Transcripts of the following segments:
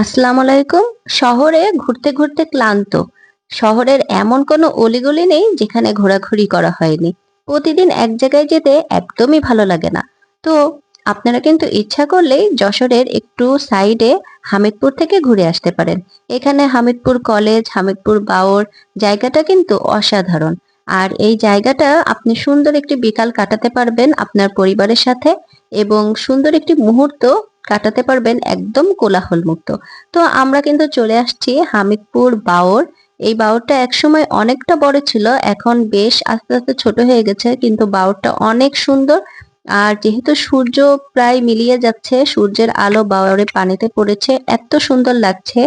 আসসালামু আলাইকুম। শহরে ঘুরতে ঘুরতে ক্লান্ত। শহরের এমন কোনো অলিগলি নেই যেখানে ঘোরাঘুরি করা হয়নি। প্রতিদিন এক জায়গায় যেতে একদমই ভালো লাগে না। তো আপনারা কিন্তু ইচ্ছা করলেই যশোরের একটু সাইডে হামিদপুর থেকে ঘুরে আসতে পারেন। এখানে হামিদপুর কলেজ, হামিদপুর বাওর জায়গাটা কিন্তু অসাধারণ। আর এই জায়গাটা আপনি সুন্দর একটি বিকাল কাটাতে পারবেন আপনার পরিবারের সাথে এবং সুন্দর একটি মুহূর্ত কাটাতে পারবেন একদম কোলাহল মুক্ত তো আমরা কিন্তু চলে আসছি হামিদপুর বাওর। এই বাওরটা একসময় অনেকটা বড় ছিল, এখন বেশ আস্তে আস্তে ছোট হয়ে গেছে, কিন্তু বাওরটা অনেক সুন্দর। আর যেহেতু সূর্য প্রায় মিলিয়ে যাচ্ছে, সূর্যের আলো বাওরে পানিতে পড়েছে, এত সুন্দর লাগছে।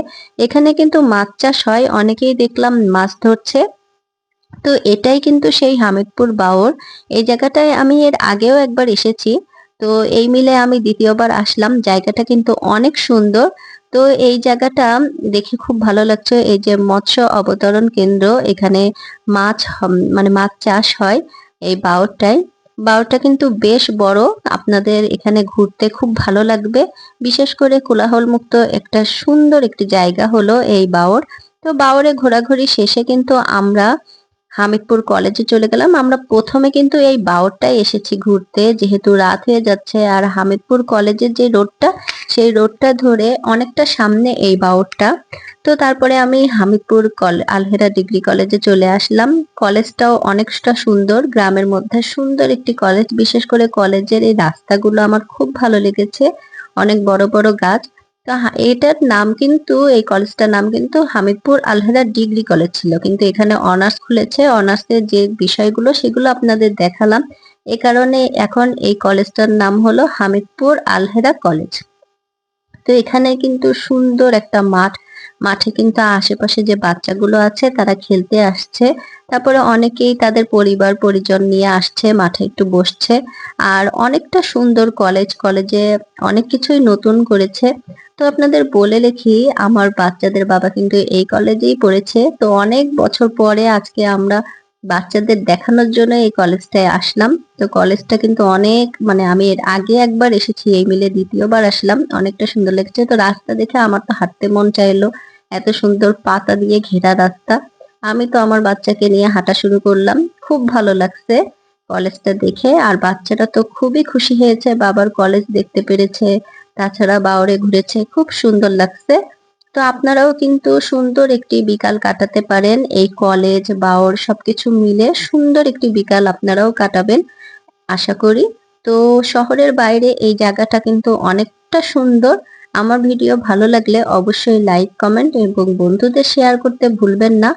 এখানে কিন্তু মাছ চাষ হয়, অনেকেই দেখলাম মাছ ধরছে। তো এটাই কিন্তু সেই হামিদপুর বাওর। এই জায়গাটায় আমি এর আগেও একবার এসেছি। তো এই মিলে আমি দ্বিতীয়বার আসলাম। জায়গাটা কিন্তু অনেক সুন্দর। তো এই জায়গাটা দেখে খুব ভালো লাগছে। এই যে মৎস্য অবতরণ কেন্দ্র, এখানে মাছ মানে মাছ চাষ হয় এই বাওরটায় বাওরটা কিন্তু বেশ বড়। আপনাদের এখানে ঘুরতে খুব ভালো লাগবে। বিশেষ করে কোলাহল মুক্ত একটা সুন্দর একটি জায়গা হলো এই বাওর তো বাওরে ঘোরাঘুরি শেষে কিন্তু আমরা হামিদপুর কলেজে চলে গেলাম। আমরা প্রথমে কিন্তু এই বাওরটায় এসেছি ঘুরতে। যেহেতু রাত হয়ে যাচ্ছে আর হামিদপুর কলেজের যে রোডটা, সেই রোডটা ধরে অনেকটা সামনে এই বাওরটা। তো তারপরে আমি হামিদপুর আলহেরা ডিগ্রি কলেজে চলে আসলাম। কলেজটাও অনেকটা সুন্দর। গ্রামের মধ্যে সুন্দর একটি কলেজ। বিশেষ করে কলেজের এই রাস্তাগুলো আমার খুব ভালো লেগেছে। অনেক বড় বড় গাছ। তো এটার নাম কিন্তু, এই কলেজটার নাম কিন্তু হামিদপুর আলহেরা ডিগ্রি কলেজ ছিল। কিন্তু এখানে অনার্স খুলেছে। অনার্সের যে বিষয়গুলো, সেগুলো আপনাদের দেখালাম। এ কারণে এখন এই কলেজটার নাম হলো হামিদপুর আলহেদা কলেজ। তো এখানে কিন্তু সুন্দর একটা মাঠ মাঠে কিন্তু আশেপাশে যে বাচ্চাগুলো আছে তারা খেলতে আসছে। তারপরে অনেকেই তাদের পরিবার, পরিজন নিয়ে আসছে, মাঠে একটু বসছে। আর অনেকটা সুন্দর কলেজ কলেজে অনেক কিছুই নতুন করেছে। তো আপনাদের বলে রেখি আমার বাচ্চাদের বাবা কিন্তু এই কলেজেই পড়েছে। তো অনেক বছর পরে আজকে আমরা বাচ্চাদের দেখানোর জন্য এই কলেজটায় আসলাম। তো কলেজটা কিন্তু অনেক মানে আমি এর আগে একবার এসেছি, এই মিলে দ্বিতীয়বার আসলাম। অনেকটা সুন্দর লেগেছে। তো রাস্তা দেখে আমার তো হাঁটতে মন চাইলো। এত সুন্দর পাতা দিয়ে ঘেরা রাস্তা। আমি তো আমার বাচ্চাকে নিয়ে হাঁটা শুরু করলাম। খুব ভালো লাগছে কলেজটা দেখে। আর বাচ্চাটা তো খুবই খুশি হয়েছে, বাবার কলেজ দেখতে পেরেছে, তাছাড়া বাওরে ঘুরেছে। খুব সুন্দর লাগছে। তো আপনারাও কিন্তু সুন্দর একটি বিকাল কাটাতে পারেন। এই কলেজ, বাওর সবকিছু মিলে সুন্দর একটি বিকাল আপনারাও কাটাবেন, আশা করি। তো শহরের বাইরে এই জায়গাটা কিন্তু অনেকটা সুন্দর। আমার ভিডিও ভালো লাগলে অবশ্যই লাইক কমেন্ট এবং বন্ধুদের শেয়ার করতে ভুলবেন না।